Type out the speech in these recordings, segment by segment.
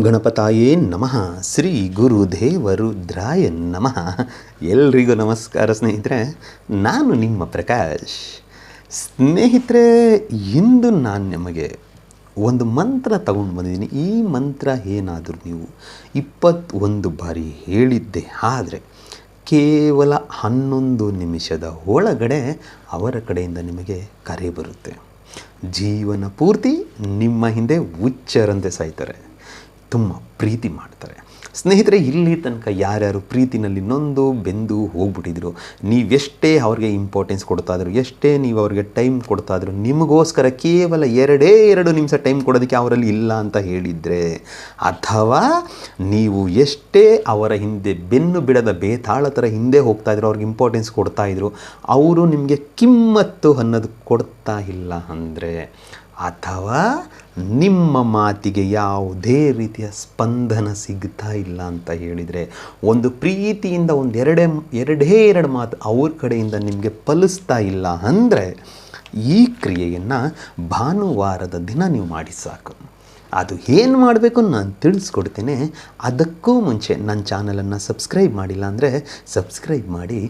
ಗಣಪತಾಯೇ ನಮಃ. ಶ್ರೀ ಗುರುದೇವರುದ್ರಾಯ ನಮಃ. ಎಲ್ರಿಗೂ ನಮಸ್ಕಾರ ಸ್ನೇಹಿತರೆ, ನಾನು ನಿಮ್ಮ ಪ್ರಕಾಶ್. ಸ್ನೇಹಿತರೆ, ಇಂದು ನಾನು ನಿಮಗೆ ಒಂದು ಮಂತ್ರ ತಗೊಂಡು ಬಂದಿದ್ದೀನಿ. ಈ ಮಂತ್ರ ಏನಾದರೂ ನೀವು ಇಪ್ಪತ್ತೊಂದು ಬಾರಿ ಹೇಳಿದ್ದೆ. ಆದರೆ ಕೇವಲ ಹನ್ನೊಂದು ನಿಮಿಷದ ಒಳಗಡೆ ಅವರ ಕಡೆಯಿಂದ ನಿಮಗೆ ಕರೆ ಬರುತ್ತೆ. ಜೀವನ ಪೂರ್ತಿ ನಿಮ್ಮ ಹಿಂದೆ ಹುಚ್ಚರಂತೆ ಸಾಯ್ತಾರೆ. ತುಂಬ ಪ್ರೀತಿ ಮಾಡ್ತಾರೆ. ಸ್ನೇಹಿತರೆ, ಇಲ್ಲಿ ತನಕ ಯಾರ್ಯಾರು ಪ್ರೀತಿನಲ್ಲಿ ನೊಂದು ಬೆಂದು ಹೋಗ್ಬಿಟ್ಟಿದ್ರು, ನೀವೆಷ್ಟೇ ಅವ್ರಿಗೆ ಇಂಪಾರ್ಟೆನ್ಸ್ ಕೊಡ್ತಾ ಇದ್ರು, ಎಷ್ಟೇ ನೀವು ಅವ್ರಿಗೆ ಟೈಮ್ ಕೊಡ್ತಾ ಇದ್ರು, ನಿಮಗೋಸ್ಕರ ಕೇವಲ ಎರಡೇ ಎರಡು ನಿಮಿಷ ಟೈಮ್ ಕೊಡೋದಕ್ಕೆ ಅವರಲ್ಲಿ ಇಲ್ಲ ಅಂತ ಹೇಳಿದರೆ, ಅಥವಾ ನೀವು ಎಷ್ಟೇ ಅವರ ಹಿಂದೆ ಬೆನ್ನು ಬಿಡದ ಬೇತಾಳ ಥರ ಹಿಂದೆ ಹೋಗ್ತಾ ಇದ್ರು, ಅವ್ರಿಗೆ ಇಂಪಾರ್ಟೆನ್ಸ್ ಕೊಡ್ತಾ ಇದ್ರು, ಅವರು ನಿಮಗೆ ಕಿಮ್ಮತ್ತು ಅನ್ನೋದು ಕೊಡ್ತಾ ಇಲ್ಲ ಅಂದರೆ ಅಥವಾ ನಿಮ್ಮ ಮಾತಿಗೆ ಯಾವುದೇ ರೀತಿಯ ಸ್ಪಂದನ ಸಿಗ್ತಾ ಇಲ್ಲ ಅಂತ ಹೇಳಿದರೆ, ಒಂದು ಪ್ರೀತಿಯಿಂದ ಒಂದು ಎರಡೇ ಎರಡೇ ಎರಡು ಮಾತು ಅವ್ರ ಕಡೆಯಿಂದ ನಿಮಗೆ ಫಲಿಸ್ತಾ ಇಲ್ಲ ಅಂದರೆ, ಈ ಕ್ರಿಯೆಯನ್ನು ಭಾನುವಾರದ ದಿನ ನೀವು ಮಾಡಿ ಸಾಕು. ಅದು ಏನು ಮಾಡಬೇಕು ನಾನು ತಿಳಿಸ್ಕೊಡ್ತೇನೆ. ಅದಕ್ಕೂ ಮುಂಚೆ ನನ್ನ ಚಾನಲನ್ನು ಸಬ್ಸ್ಕ್ರೈಬ್ ಮಾಡಿಲ್ಲ ಅಂದರೆ ಸಬ್ಸ್ಕ್ರೈಬ್ ಮಾಡಿ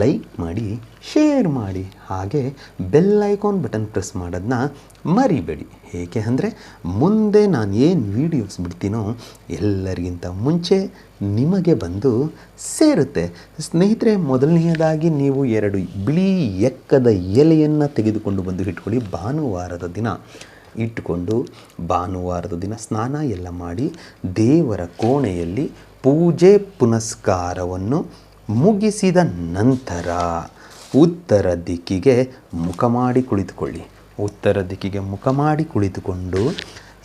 ಲೈಕ್ ಮಾಡಿ ಶೇರ್ ಮಾಡಿ, ಹಾಗೆ ಬೆಲ್ ಐಕಾನ್ ಬಟನ್ ಪ್ರೆಸ್ ಮಾಡೋದನ್ನ ಮರಿಬೇಡಿ. ಏಕೆ ಅಂದರೆ ಮುಂದೆ ನಾನು ಏನು ವೀಡಿಯೋಸ್ ಬಿಡ್ತೀನೋ ಎಲ್ಲರಿಗಿಂತ ಮುಂಚೆ ನಿಮಗೆ ಬಂದು ಸೇರುತ್ತೆ. ಸ್ನೇಹಿತರೆ, ಮೊದಲನೆಯದಾಗಿ ನೀವು ಎರಡು ಬಿಳಿ ಎಕ್ಕದ ಎಲೆಯನ್ನು ತೆಗೆದುಕೊಂಡು ಬಂದು ಇಟ್ಕೊಳ್ಳಿ. ಭಾನುವಾರದ ದಿನ ಇಟ್ಟುಕೊಂಡು ಭಾನುವಾರದ ದಿನ ಸ್ನಾನ ಎಲ್ಲ ಮಾಡಿ ದೇವರ ಕೋಣೆಯಲ್ಲಿ ಪೂಜೆ ಪುನಸ್ಕಾರವನ್ನು ಮುಗಿಸಿದ ನಂತರ ಉತ್ತರ ದಿಕ್ಕಿಗೆ ಮುಖ ಮಾಡಿ ಕುಳಿತುಕೊಳ್ಳಿ. ಉತ್ತರ ದಿಕ್ಕಿಗೆ ಮುಖ ಮಾಡಿ ಕುಳಿತುಕೊಂಡು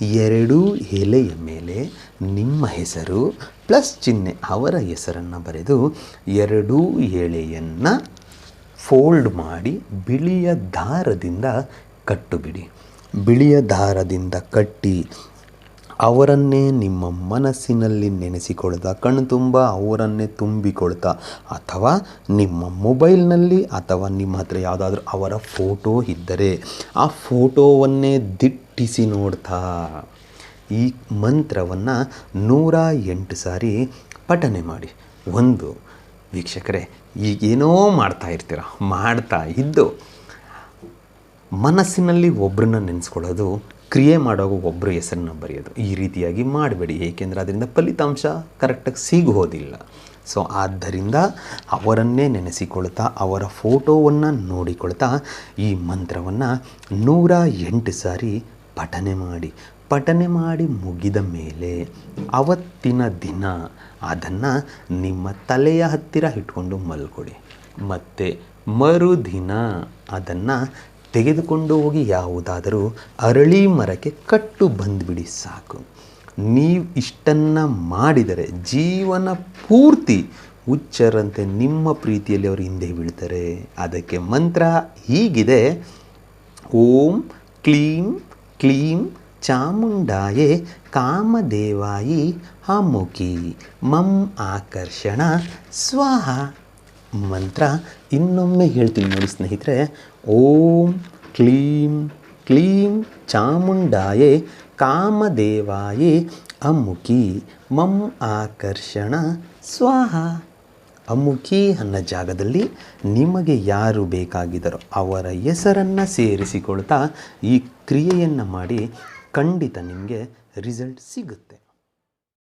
ಎರಡೂ ಎಲೆಯ ಮೇಲೆ ನಿಮ್ಮ ಹೆಸರು ಪ್ಲಸ್ ಚಿಹ್ನೆ ಅವರ ಹೆಸರನ್ನು ಬರೆದು ಎರಡೂ ಎಲೆಯನ್ನು ಫೋಲ್ಡ್ ಮಾಡಿ ಬಿಳಿಯ ದಾರದಿಂದ ಕಟ್ಟುಬಿಡಿ. ಬಿಳಿಯ ದಾರದಿಂದ ಕಟ್ಟಿ ಅವರನ್ನೇ ನಿಮ್ಮ ಮನಸ್ಸಿನಲ್ಲಿ ನೆನೆಸಿಕೊಳ್ತಾ, ಕಣ್ಣು ತುಂಬ ಅವರನ್ನೇ ತುಂಬಿಕೊಳ್ತಾ, ಅಥವಾ ನಿಮ್ಮ ಮೊಬೈಲ್ನಲ್ಲಿ ಅಥವಾ ನಿಮ್ಮ ಹತ್ರ ಯಾವುದಾದ್ರೂ ಅವರ ಫೋಟೋ ಇದ್ದರೆ ಆ ಫೋಟೋವನ್ನೇ ದಿಟ್ಟಿಸಿ ನೋಡ್ತಾ, ಈ ಮಂತ್ರವನ್ನು ನೂರ ಎಂಟು ಸಾರಿ ಪಠನೆ ಮಾಡಿ. ಒಂದು, ವೀಕ್ಷಕರೇ, ಈಗೇನೋ ಮಾಡ್ತಾ ಇರ್ತೀರ? ಮಾಡ್ತಾ ಇದ್ದು ಮನಸ್ಸಿನಲ್ಲಿ ಒಬ್ಬರನ್ನ ನೆನೆಸ್ಕೊಳ್ಳೋದು ಕ್ರಿಯೆ ಮಾಡುವಾಗ ಒಬ್ಬರ ಹೆಸರನ್ನ ಬರೆಯೋದು ಈ ರೀತಿಯಾಗಿ ಮಾಡಬೇಡಿ. ಏಕೆಂದರೆ ಅದರಿಂದ ಫಲಿತಾಂಶ ಕರೆಕ್ಟಾಗಿ ಸಿಗೋದಿಲ್ಲ. ಸೊ ಆದ್ದರಿಂದ ಅವರನ್ನೇ ನೆನೆಸಿಕೊಳ್ತಾ, ಅವರ ಫೋಟೋವನ್ನು ನೋಡಿಕೊಳ್ತಾ ಈ ಮಂತ್ರವನ್ನು ನೂರ ಎಂಟು ಸಾರಿ ಪಠನೆ ಮಾಡಿ ಪಠನೆ ಮಾಡಿ ಮುಗಿದ ಮೇಲೆ ಅವತ್ತಿನ ದಿನ ಅದನ್ನು ನಿಮ್ಮ ತಲೆಯ ಹತ್ತಿರ ಇಟ್ಕೊಂಡು ಮಲ್ಕೊಡಿ ಮತ್ತು ಮರುದಿನ ಅದನ್ನು ತೆಗೆದುಕೊಂಡು ಹೋಗಿ ಯಾವುದಾದರೂ ಅರಳಿ ಮರಕ್ಕೆ ಕಟ್ಟು ಬಂದುಬಿಡಿ ಸಾಕು. ನೀವು ಇಷ್ಟನ್ನು ಮಾಡಿದರೆ ಜೀವನ ಪೂರ್ತಿ ಹುಚ್ಚರಂತೆ ನಿಮ್ಮ ಪ್ರೀತಿಯಲ್ಲಿ ಅವರು ಹಿಂದೆ ಬೀಳ್ತಾರೆ. ಅದಕ್ಕೆ ಮಂತ್ರ ಹೀಗಿದೆ. ಓಂ ಕ್ಲೀಂ ಕ್ಲೀಂ ಚಾಮುಂಡಾಯೇ ಕಾಮದೇವಾಯಿ ಅಮುಖಿ ಮಂ ಆಕರ್ಷಣ ಸ್ವಾಹ. ಮಂತ್ರ ಇನ್ನೊಮ್ಮೆ ಹೇಳ್ತೀನಿ ನೋಡಿ ಸ್ನೇಹಿತರೆ, ಓಂ ಕ್ಲೀಂ ಕ್ಲೀಂ ಚಾಮುಂಡಾಯೇ ಕಾಮದೇವಾಯೇ ಅಮುಖಿ ಮಂ ಆಕರ್ಷಣ ಸ್ವಾಹ. ಅಮುಖಿ ಅನ್ನೋ ಜಾಗದಲ್ಲಿ ನಿಮಗೆ ಯಾರು ಬೇಕಾಗಿದ್ದರೋ ಅವರ ಹೆಸರನ್ನು ಸೇರಿಸಿಕೊಳ್ತಾ ಈ ಕ್ರಿಯೆಯನ್ನು ಮಾಡಿ ಖಂಡಿತ ನಿಮಗೆ ರಿಸಲ್ಟ್ ಸಿಗುತ್ತೆ.